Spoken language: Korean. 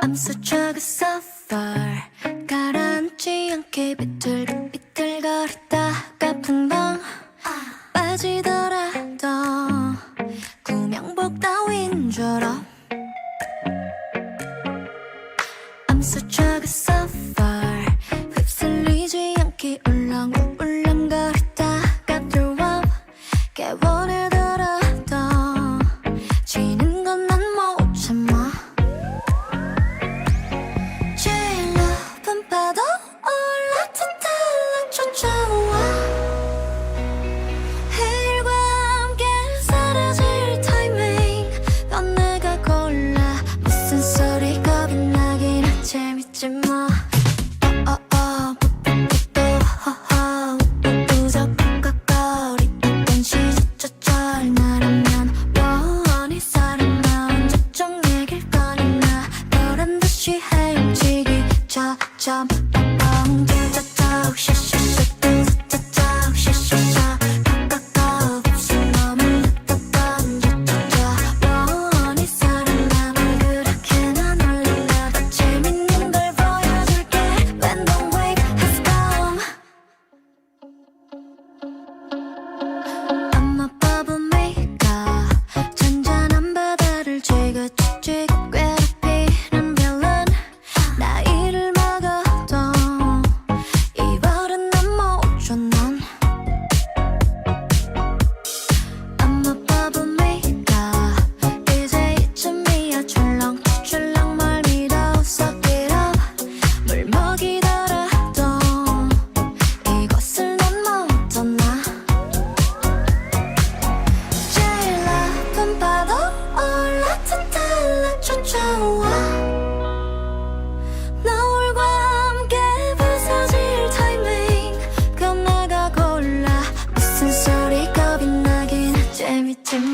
I'm such a good surfer 가라앉지 않게 비틀비틀거리다가 풍덩 빠지더라도 구명복 따윈 줄어 I'm such a good surfer jump. invitez-moi.